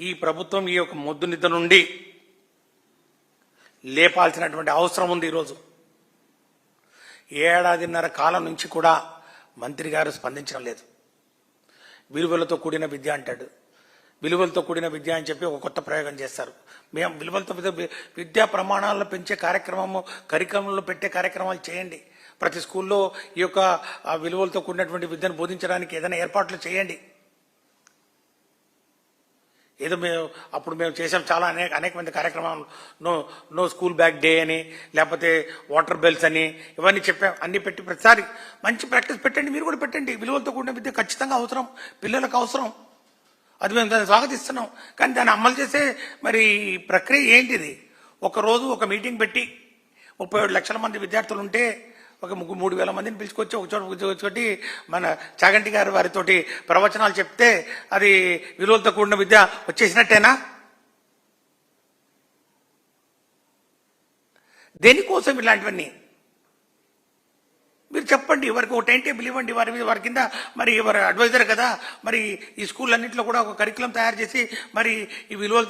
ఈ ప్రభుత్వం ఈ యొక్క మొద్దు నిద్ర నుండి లేపాల్సినటువంటి అవసరం ఉంది ఈరోజు. ఏడాదిన్నర కాలం నుంచి కూడా మంత్రి గారు స్పందించడం లేదు. విలువలతో కూడిన విద్య అంటాడు. విలువలతో కూడిన విద్య అని చెప్పి ఒక కొత్త ప్రయోగం చేస్తారు. మేము విలువలతో విద్యా ప్రమాణాలను పెంచే కార్యక్రమము కరిక్రమంలో పెట్టే కార్యక్రమాలు చేయండి. ప్రతి స్కూల్లో ఈ యొక్క ఆ విలువలతో కూడినటువంటి విద్యను బోధించడానికి ఏదైనా ఏర్పాట్లు చేయండి. ఏదో మేము అప్పుడు మేము చేసాం చాలా అనేక అనేక మంది కార్యక్రమాలు. No no school bag day అని లేకపోతే వాటర్ బెల్స్ అని ఇవన్నీ చెప్పాం. అన్ని పెట్టి ప్రతిసారి మంచి ప్రాక్టీస్ పెట్టండి మీరు కూడా పెట్టండి. విలువలతో కూడిన విద్య ఖచ్చితంగా అవసరం పిల్లలకు అవసరం. అది మేము దాన్ని స్వాగతిస్తున్నాం. కానీ దాన్ని అమలు చేసే మరి ప్రక్రియ ఏంటిది? ఒక రోజు ఒక మీటింగ్ పెట్టి ముప్పై ఏడు లక్షల మంది విద్యార్థులు ఉంటే ఒక ముగ్గు మూడు వేల మందిని పిలుచుకొచ్చి ఒక చోట కూర్చోబెట్టి మన చాగంటి గారు వారితోటి ప్రవచనాలు చెప్తే అది విలువలతో కూడిన విద్య వచ్చేసినట్టేనా? దేనికోసం ఇలాంటివన్నీ మీరు చెప్పండి వారికి ఒక టైం టేబుల్ ఇవ్వండి వారి మీద వారి కింద. మరి వారి అడ్వైజర్ కదా. మరి ఈ స్కూల్ అన్నింటిలో కూడా ఒక కరికులం తయారు చేసి మరి ఈ విలువలతో